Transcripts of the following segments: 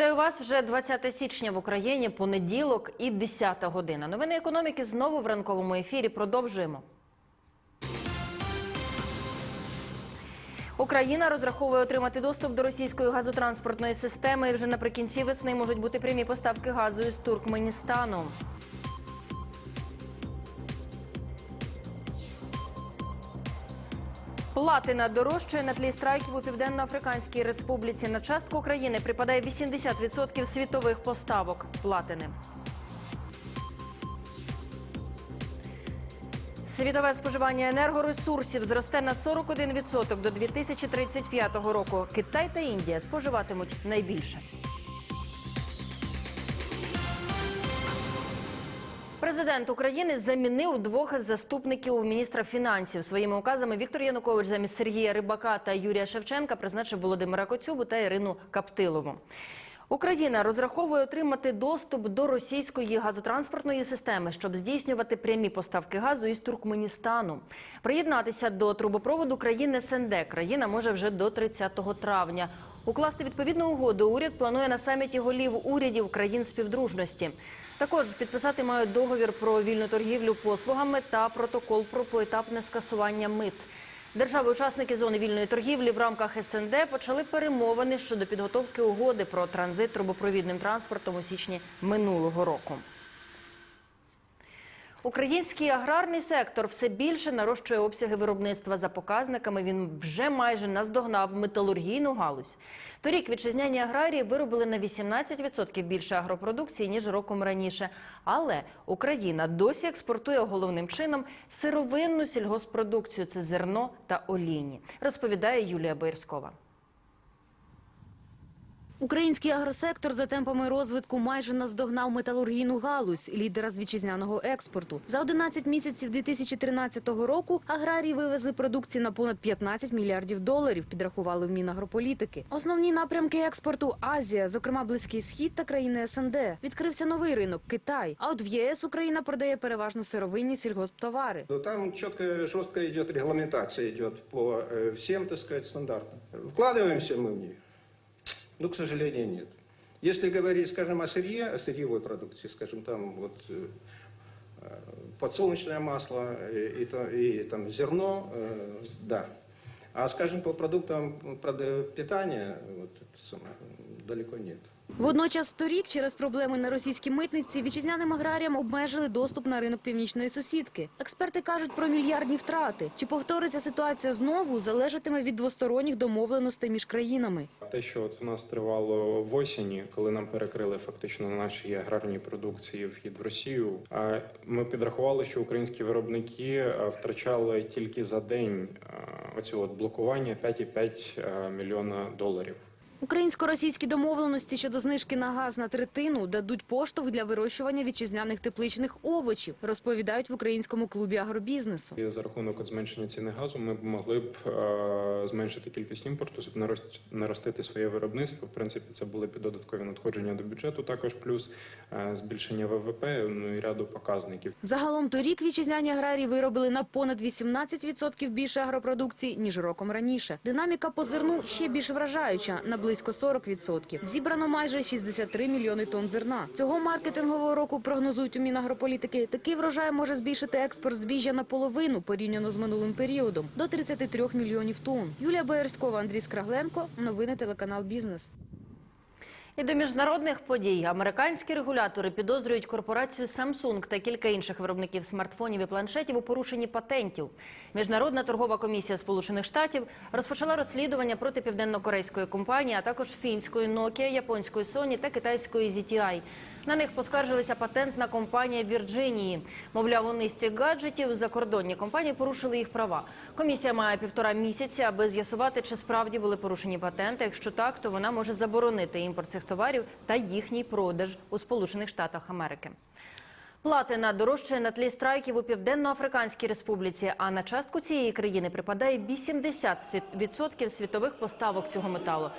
Вітаю вас вже 20 січня в Україні. Понеділок і 10 година. Новини економіки знову в ранковому ефірі. Продовжуємо. Україна розраховує отримати доступ до російської газотранспортної системи. Вже наприкінці весни можуть бути прямі поставки газу із Туркменістану. Платина дорожчає на тлі страйків у Південно-Африканській Республіці. На частку країни припадає 80% світових поставок платини. Світове споживання енергоресурсів зросте на 41% до 2035 року. Китай та Індія споживатимуть найбільше. Президент України замінив двох заступників міністра фінансів своїми указами. Віктор Янукович замість Сергія Рибака та Юрія Шевченка призначив Володимира Коцюбу та Ірину Каптилову. Україна розраховує отримати доступ до російської газотранспортної системи, щоб здійснювати прямі поставки газу із Туркменістану. Приєднатися до трубопроводу країн СНД країна може вже до 30 травня. Укласти відповідну угоду уряд планує на саміті голів урядів країн співдружності. Також підписати мають договір про вільну торгівлю послугами та протокол про поетапне скасування мит. Держави-учасники зони вільної торгівлі в рамках СНД почали перемовини щодо підготовки угоди про транзит трубопровідним транспортом у січні минулого року. Український аграрний сектор все більше нарощує обсяги виробництва за показниками. Він вже майже наздогнав металургійну галузь. Торік вітчизняні аграрії виробили на 18% більше агропродукції ніж роком раніше. Але Україна досі експортує головним чином сировинну сільгоспродукцію це зерно та олійні, розповідає Юлія Боярськова. Український агросектор за темпами розвитку майже наздогнав металургійну галузь, лідера з вітчизняного експорту. За 11 місяців 2013 року аграрії вивезли продукції на понад 15 мільярдів доларів, підрахували в Мінагрополітики. Основні напрямки експорту – Азія, зокрема Близький Схід та країни СНД. Відкрився новий ринок – Китай. А от в ЄС Україна продає переважно сировинні сільгосптовари. Ну, Там четко, жестко идет регламентация идет по э, всем, так сказать, стандартам. Вкладываемся мы в нее? Ну, к сожалению, нет. Если говорить, скажем, о сырье, о сырьевой продукции, скажем, там вот э, э, подсолнечное масло и, и, то- и там зерно, э, да. А, скажем, по продуктам питания, вот, это самое, далеко нет. Водночас торік через проблеми на російській митниці вітчизняним аграріям обмежили доступ на ринок північної сусідки. Експерти кажуть про мільярдні втрати. Чи повториться ситуація знову, залежатиме від двосторонніх домовленостей між країнами. Те, що от у нас тривало в осені, коли нам перекрили фактично на нашій аграрній продукції вхід в Росію, ми підрахували, що українські виробники е, втрачали тільки за день е, оцього блокування 5,5 е, мільйона доларів. Українсько-російські домовленості щодо знижки на газ на третину дадуть поштовх для вирощування вітчизняних тепличних овочів, розповідають в українському клубі агробізнесу. І за рахунок зменшення ціни газу ми б могли б е, зменшити кількість імпорту, щоб нарост- наростити своє виробництво. В принципі, це були б додаткові надходження до бюджету, також плюс е, збільшення ВВП, ну і ряду показників. Загалом торік вітчизняні аграрії виробили на понад 18% більше агропродукції, ніж роком раніше. Динаміка по зерну ще більш вражаюча – близько 40%. Зібрано майже 63 мільйони тонн зерна. Цього маркетингового року прогнозують у Мінагрополітики. Такий врожай може збільшити експорт збіжжя наполовину порівняно з минулим періодом – до 33 мільйонів тонн. Юлія Боярськова, Андрій Скрагленко. Новини телеканал «Бізнес». І до міжнародних подій американські регулятори підозрюють корпорацію Samsung та кілька інших виробників смартфонів і планшетів у порушенні патентів. Міжнародна торгова комісія Сполучених Штатів розпочала розслідування проти південно-корейської компанії, а також фінської Nokia, японської Sony та китайської ZTI. На них поскаржилася патентна компанія Вірджинії. Мовляв, у низці гаджетів закордонні компанії порушили їх права. Комісія має півтора місяці, аби з'ясувати, чи справді були порушені патенти. Якщо так, то вона може заборонити імпорт цих товарів та їхній продаж у Сполучених Штатах Америки. Платина дорожчає на тлі страйків у Південно-Африканській Республіці, а на частку цієї країни припадає 80% світових поставок цього металу.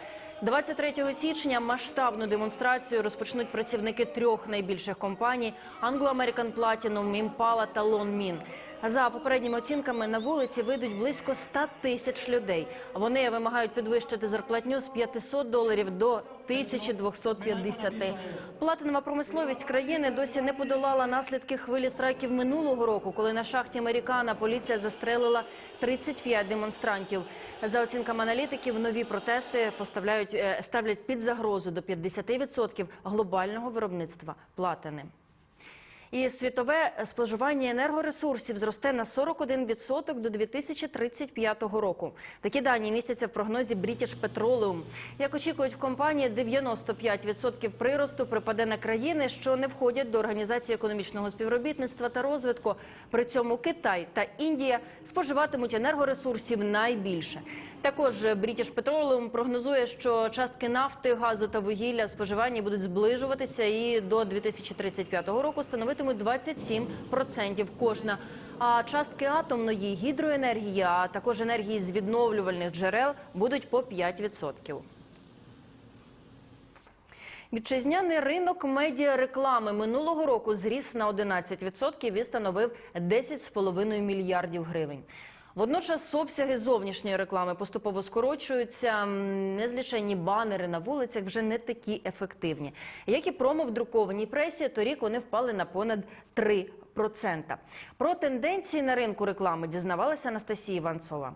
23 січня масштабну демонстрацію розпочнуть працівники трьох найбільших компаній Anglo American Platinum, Impala та Lonmin. За попередніми оцінками на вулиці вийдуть близько 100 тисяч людей. Вони вимагають підвищити зарплатню з 500 доларів до 1250. Платинова промисловість країни досі не подолала наслідки хвилі страйків минулого року, коли на шахті Американа поліція застрелила 35 демонстрантів. За оцінками аналітиків, нові протести поставляють е, ставлять під загрозу до 50% глобального виробництва платини. І світове споживання енергоресурсів зросте на 41% до 2035 року. Такі дані містяться в прогнозі British Petroleum. Як очікують в компанії, 95% приросту припаде на країни, що не входять до організації економічного співробітництва та розвитку. При цьому Китай та Індія споживатимуть енергоресурсів найбільше. Також British Petroleum прогнозує, що частки нафти, газу та вугілля в споживанні будуть зближуватися і до 2035 року становитимуть 27% кожна. А частки атомної гідроенергії, а також енергії з відновлювальних джерел будуть по 5%. Вітчизняний ринок медіареклами минулого року зріс на 11% і становив 10,5 мільярдів гривень. Водночас обсяги зовнішньої реклами поступово скорочуються. Незлічені банери на вулицях вже не такі ефективні. Як і промо в друкованій пресі, торік вони впали на понад 3%. Про тенденції на ринку реклами дізнавалася Анастасія Іванцова.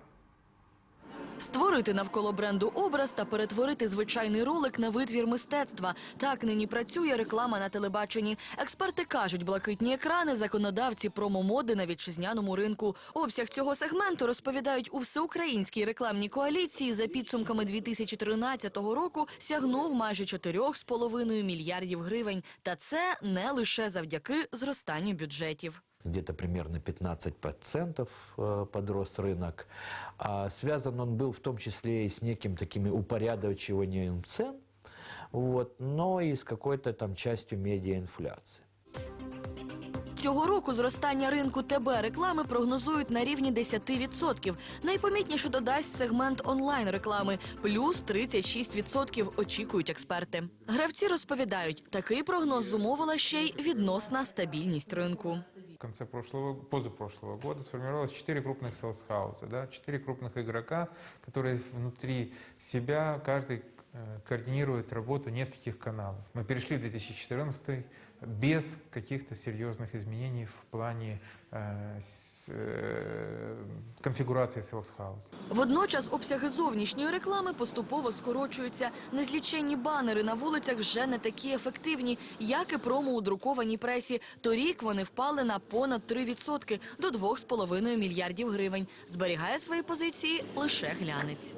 Створити навколо бренду образ та перетворити звичайний ролик на витвір мистецтва. Так нині працює реклама на телебаченні. Експерти кажуть, блакитні екрани законодавці промомоди на вітчизняному ринку. Обсяг цього сегменту розповідають у всеукраїнській рекламній коаліції за підсумками 2013 року сягнув майже 4,5 мільярдів гривень. Та це не лише завдяки зростанню бюджетів где-то примерно 15% э, подрос рынок. А связан он был в том числе и с неким таким упорядочиванием цен, вот, но и с какой-то там частью медиаинфляции. Цього року зростання ринку ТБ реклами прогнозують на рівні 10%. Найпомітніше додасть сегмент онлайн реклами плюс 36% очікують експерти. Гравці розповідають, такий прогноз зумовила ще й відносна стабільність ринку. В конце прошлого, позапрошлого года сформировалось четыре крупных селс-хауса, да, четыре крупных игрока, которые внутри себя каждый э, координирует работу нескольких каналов. Мы перешли в 2014 без каких-то серьезных изменений в плане э, с- э, конфигурации селс-хауса. Водночас обсяги зовнішньої реклами поступово скорочуються. Незліченні банери на вулицях вже не такі ефективні, як і промо у друкованій пресі. Торік вони впали на понад 3% до 2,5 мільярдів гривень. Зберігає свої позиції лише глянець.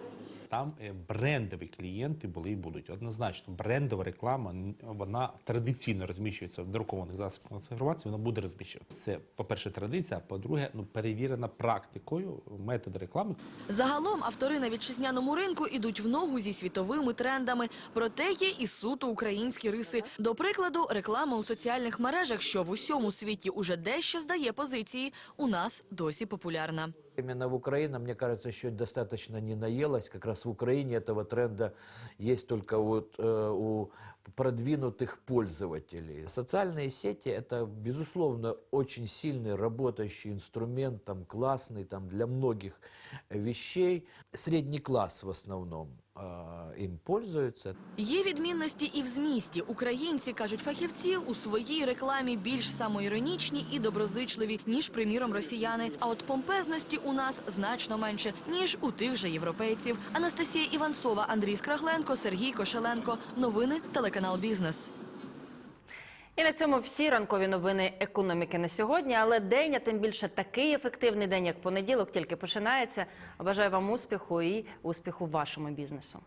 Там е, брендові клієнти були і будуть. Однозначно, брендова реклама вона традиційно розміщується в друкованих засобах інформації, вона буде розміщуватися. Це, по-перше, традиція, а по-друге, ну перевірена практикою метод реклами. Загалом автори на вітчизняному ринку ідуть в ногу зі світовими трендами. Проте є і суто українські риси. До прикладу, реклама у соціальних мережах, що в усьому світі уже дещо здає позиції, у нас досі популярна. Именно в Украине, мне кажется, еще достаточно не наелась. Как раз в Украине этого тренда есть только вот, э, у продвинутых пользователей. Социальные сети – это, безусловно, очень сильный работающий инструмент, там, классный там, для многих вещей. Средний класс в основном э, им пользуется. Є відмінності і в змісті. Українці, кажуть фахівці, у своїй рекламі більш самоіронічні і доброзичливі, ніж, приміром, росіяни. А от помпезності у нас значно менше, ніж у тих же європейців. Анастасія Іванцова, Андрій Скрагленко, Сергій Кошеленко. Новини телеканал Бізнес. І на цьому всі ранкові новини економіки на сьогодні. Але день, а тим більше такий ефективний день, як понеділок, тільки починається. Бажаю вам успіху і успіху вашому бізнесу.